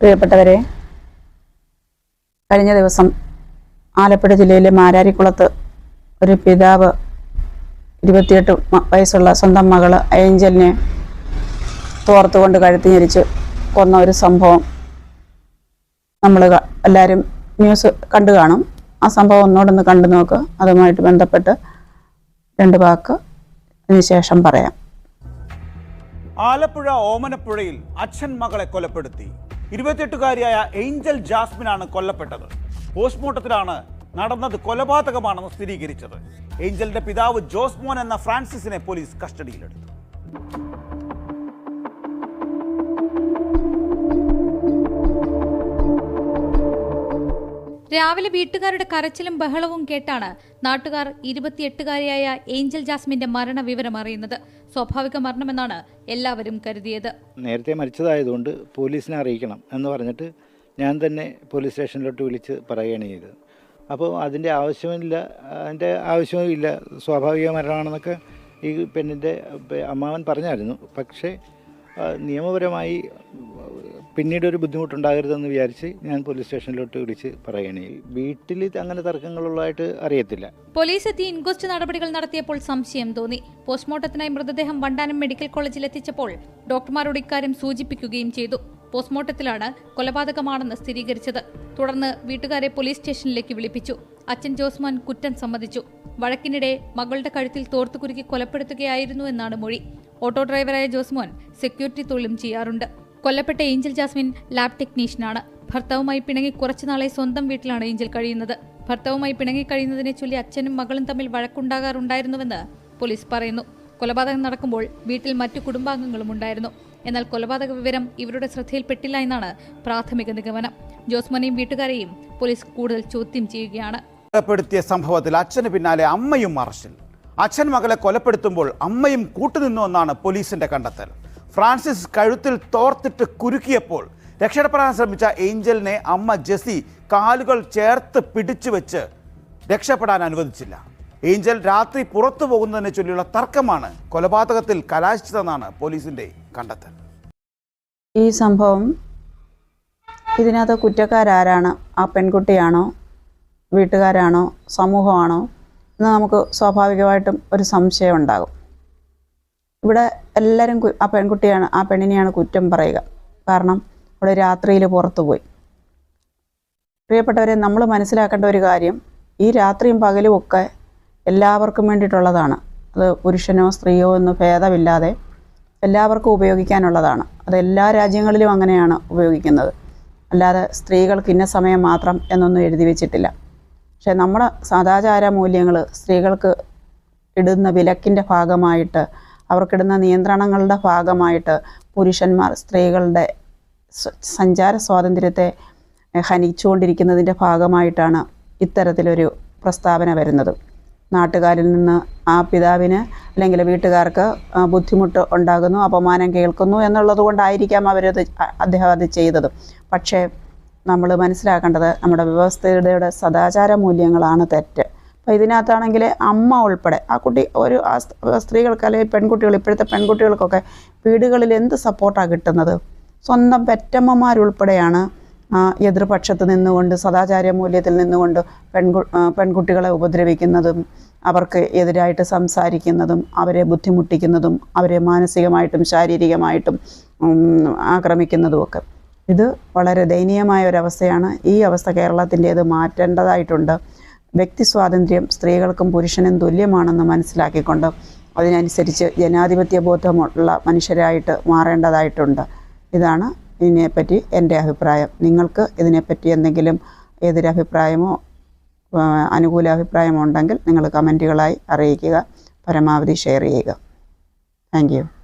പ്രിയപ്പെട്ടവരെ കഴിഞ്ഞ ദിവസം ആലപ്പുഴ ജില്ലയിലെ മാരാരിക്കുളത്ത് ഒരു പിതാവ് ഇരുപത്തിയെട്ട് വയസ്സുള്ള സ്വന്തം മകൾ ഏഞ്ചലിനെ തോർത്തുകൊണ്ട് കഴുത്തി ഞെരിച്ച് കൊന്ന ഒരു സംഭവം നമ്മൾ എല്ലാവരും ന്യൂസ് കണ്ടു കാണും. ആ സംഭവം ഒന്നോടൊന്ന് കണ്ടു നോക്ക്. അതുമായിട്ട് ബന്ധപ്പെട്ട് രണ്ട് വാക്ക് അതിനുശേഷം പറയാം. ആലപ്പുഴ ഓമനപ്പുഴയിൽ അച്ഛൻ മകളെ കൊലപ്പെടുത്തി. ഇരുപത്തിയെട്ടുകാരിയായ ഏഞ്ചൽ ജാസ്മിനാണ് കൊല്ലപ്പെട്ടത്. പോസ്റ്റ്മോർട്ടത്തിലാണ് നടന്നത് കൊലപാതകമാണെന്ന് സ്ഥിരീകരിച്ചത്. ഏഞ്ചലിന്റെ പിതാവ് ജോസ്മോൻ എന്ന ഫ്രാൻസിസിനെ പോലീസ് കസ്റ്റഡിയിലെടുത്തു. രാവിലെ വീട്ടുകാരുടെ കരച്ചിലും ബഹളവും കേട്ടാണ് നാട്ടുകാർ ഇരുപത്തിയെട്ടുകാരിയായ ഏഞ്ചൽ ജാസ്മിന്റെ മരണ വിവരം അറിയുന്നത്. സ്വാഭാവിക മരണമെന്നാണ് എല്ലാവരും കരുതിയത്. നേരത്തെ മരിച്ചതായതുകൊണ്ട് പോലീസിനെ അറിയിക്കണം എന്ന് പറഞ്ഞിട്ട് ഞാൻ തന്നെ പോലീസ് സ്റ്റേഷനിലോട്ട് വിളിച്ച് പറയുകയാണ് ചെയ്തത്. അപ്പോൾ അതിന്റെ ആവശ്യമില്ല അതിന്റെ ആവശ്യവും ഇല്ല. സ്വാഭാവിക മരണമാണെന്നൊക്കെ ഈ പെണ്ണിന്റെ അമ്മാവൻ പറഞ്ഞായിരുന്നു. പക്ഷേ നിയമപരമായി പിന്നീട് ഒരു ബുദ്ധിമുട്ടുണ്ടാകരുതെന്ന് വിചാരിച്ച് ഞാൻ പോലീസ് സ്റ്റേഷനിലോട്ട് വിളിച്ച് പറയണേ വീട്ടിൽ അങ്ങനെ തർക്കങ്ങളുള്ളതായിട്ട് അറിയത്തില്ല. പോലീസ് എത്തി ഇൻക്വസ്റ്റ് നടപടികൾ നടത്തിയപ്പോൾ സംശയം തോന്നി. പോസ്റ്റ്മോർട്ടത്തിനായി മൃതദേഹം വണ്ടാനം മെഡിക്കൽ കോളേജിൽ എത്തിച്ചപ്പോൾ ഡോക്ടർമാരോട് ഇക്കാര്യം സൂചിപ്പിക്കുകയും ചെയ്തു. പോസ്റ്റ്മോർട്ടത്തിലാണ് കൊലപാതകമാണെന്ന് സ്ഥിരീകരിച്ചത്. തുടർന്ന് വീട്ടുകാരെ പോലീസ് സ്റ്റേഷനിലേക്ക് വിളിപ്പിച്ചു. അച്ഛൻ ജോസ്മാൻ കുറ്റം സമ്മതിച്ചു. വഴക്കിനിടെ മകളുടെ കഴുത്തിൽ തോർത്തുകുരുക്കി കൊലപ്പെടുത്തുകയായിരുന്നു എന്നാണ് മൊഴി. ഓട്ടോ ഡ്രൈവറായ ജോസ്മോൻ സെക്യൂരിറ്റി തൊഴിലും ചെയ്യാറുണ്ട്. കൊല്ലപ്പെട്ട ഏഞ്ചൽ ജാസ്മിൻ ലാബ് ടെക്നീഷ്യനാണ്. ഭർത്താവുമായി പിണങ്ങി കുറച്ചുനാളെ സ്വന്തം വീട്ടിലാണ് ഏഞ്ചൽ കഴിയുന്നത്. ഭർത്താവുമായി പിണങ്ങി കഴിയുന്നതിനെ ചൊല്ലി അച്ഛനും മകളും തമ്മിൽ വഴക്കുണ്ടാകാറുണ്ടായിരുന്നുവെന്ന് പോലീസ് പറയുന്നു. കൊലപാതകം നടക്കുമ്പോൾ വീട്ടിൽ മറ്റു കുടുംബാംഗങ്ങളും ഉണ്ടായിരുന്നു. എന്നാൽ കൊലപാതക വിവരം ഇവരുടെ ശ്രദ്ധയിൽപ്പെട്ടില്ല എന്നാണ് പ്രാഥമിക നിഗമനം. ജോസ്മനെയും വീട്ടുകാരെയും പോലീസ് കൂടുതൽ ചോദ്യം ചെയ്യുകയാണ്. കൊലപ്പെടുത്തിയ സംഭവത്തിൽ അച്ഛന് പിന്നാലെ അമ്മയും അറസ്റ്റിൽ അച്ഛൻ മകളെ കൊലപ്പെടുത്തുമ്പോൾ അമ്മയും കൂട്ടുനിന്നു എന്നാണ് പോലീസിന്റെ കണ്ടെത്തൽ. ഫ്രാൻസിസ് കഴുത്തിൽ തോർത്തിട്ട് കുരുക്കിയപ്പോൾ രക്ഷപ്പെടാൻ ശ്രമിച്ച ഏഞ്ചലിനെ അമ്മ ജെസി കാലുകൾ ചേർത്ത് പിടിച്ചു വെച്ച് രക്ഷപ്പെടാൻ അനുവദിച്ചില്ല. ഏഞ്ചൽ രാത്രി പുറത്തു പോകുന്നതിനെ ചൊല്ലിയുള്ള തർക്കമാണ് കൊലപാതകത്തിൽ കലാശിച്ചതെന്നാണ് പോലീസിന്റെ കണ്ടെത്തൽ. ഈ സംഭവം ഇതിനകത്ത് കുറ്റക്കാരാരാണ്? ആ പെൺകുട്ടിയാണോ? വീട്ടുകാരാണോ? സമൂഹമാണോ? എന്ന് നമുക്ക് സ്വാഭാവികമായിട്ടും ഒരു സംശയം ഉണ്ടാകും. ഇവിടെ എല്ലാവരും ആ പെൺകുട്ടിയാണ് ആ പെണ്ണിനെയാണ് കുറ്റം പറയുക. കാരണം അവൾ രാത്രിയിൽ പുറത്തു പോയി. പ്രിയപ്പെട്ടവരെ നമ്മൾ മനസ്സിലാക്കേണ്ട ഒരു കാര്യം ഈ രാത്രിയും പകലും ഒക്കെ എല്ലാവർക്കും വേണ്ടിയിട്ടുള്ളതാണ്. അത് പുരുഷനോ സ്ത്രീയോ എന്നോ ഭേദമില്ലാതെ എല്ലാവർക്കും ഉപയോഗിക്കാനുള്ളതാണ്. അത് എല്ലാ രാജ്യങ്ങളിലും അങ്ങനെയാണ് ഉപയോഗിക്കുന്നത്. അല്ലാതെ സ്ത്രീകൾക്ക് ഇന്ന സമയം മാത്രം എന്നൊന്നും എഴുതി വെച്ചിട്ടില്ല. പക്ഷേ നമ്മുടെ സദാചാര മൂല്യങ്ങൾ സ്ത്രീകൾക്ക് ഇടുന്ന വിലക്കിന്റെ ഭാഗമായിട്ട് അവർക്കിടുന്ന നിയന്ത്രണങ്ങളുടെ ഭാഗമായിട്ട് പുരുഷന്മാർ സ്ത്രീകളുടെ സഞ്ചാര സ്വാതന്ത്ര്യത്തെ ഹനിച്ചുകൊണ്ടിരിക്കുന്നതിന്റെ ഭാഗമായിട്ടാണ് ഇത്തരത്തിലൊരു പ്രസ്താവന വരുന്നത്. നാട്ടുകാരിൽ നിന്ന് ആ പിതാവിന് അല്ലെങ്കിൽ വീട്ടുകാർക്ക് ബുദ്ധിമുട്ട് ഉണ്ടാകുന്നു അപമാനം കേൾക്കുന്നു എന്നുള്ളത് കൊണ്ടായിരിക്കാം അവരത് അദ്ദേഹം അത് ചെയ്തത്. പക്ഷേ നമ്മൾ മനസ്സിലാക്കേണ്ടത് നമ്മുടെ വ്യവസ്ഥയുടെ സദാചാര മൂല്യങ്ങളാണ് തെറ്റ്. അപ്പോൾ ഇതിനകത്താണെങ്കിൽ അമ്മ ഉൾപ്പെടെ. ആ കുട്ടി ഒരു സ്ത്രീകൾക്ക് അല്ലെങ്കിൽ പെൺകുട്ടികൾ ഇപ്പോഴത്തെ പെൺകുട്ടികൾക്കൊക്കെ വീടുകളിൽ എന്ത് സപ്പോർട്ടാണ് കിട്ടുന്നത്? സ്വന്തം പെറ്റമ്മമാരുൾപ്പെടെയാണ് എതിർപക്ഷത്ത് നിന്നുകൊണ്ട് സദാചാര മൂല്യത്തിൽ നിന്നുകൊണ്ട് പെൺകു പെൺകുട്ടികളെ ഉപദ്രവിക്കുന്നതും അവർക്ക് എതിരായിട്ട് സംസാരിക്കുന്നതും അവരെ ബുദ്ധിമുട്ടിക്കുന്നതും അവരെ മാനസികമായിട്ടും ശാരീരികമായിട്ടും ആക്രമിക്കുന്നതുമൊക്കെ. ഇത് വളരെ ദയനീയമായ ഒരവസ്ഥയാണ് ഈ അവസ്ഥ കേരളത്തിന്റേത് മാറ്റേണ്ടതായിട്ടുണ്ട്. വ്യക്തി സ്വാതന്ത്ര്യം സ്ത്രീകൾക്കും പുരുഷനും തുല്യമാണെന്ന് മനസ്സിലാക്കിക്കൊണ്ട് അതിനനുസരിച്ച് ജനാധിപത്യ ബോധമുള്ള മനുഷ്യരായിട്ട് മാറേണ്ടതായിട്ടുണ്ട്. ഇതാണ് ഇതിനെപ്പറ്റി എന്റെ അഭിപ്രായം. നിങ്ങൾക്ക് ഇതിനെപ്പറ്റി എന്തെങ്കിലും എതിരഭിപ്രായമോ അനുകൂല അഭിപ്രായമോ ഉണ്ടെങ്കിൽ നിങ്ങൾ കമന്റുകളായി അറിയിക്കുക. പരമാവധി ഷെയർ ചെയ്യുക. താങ്ക്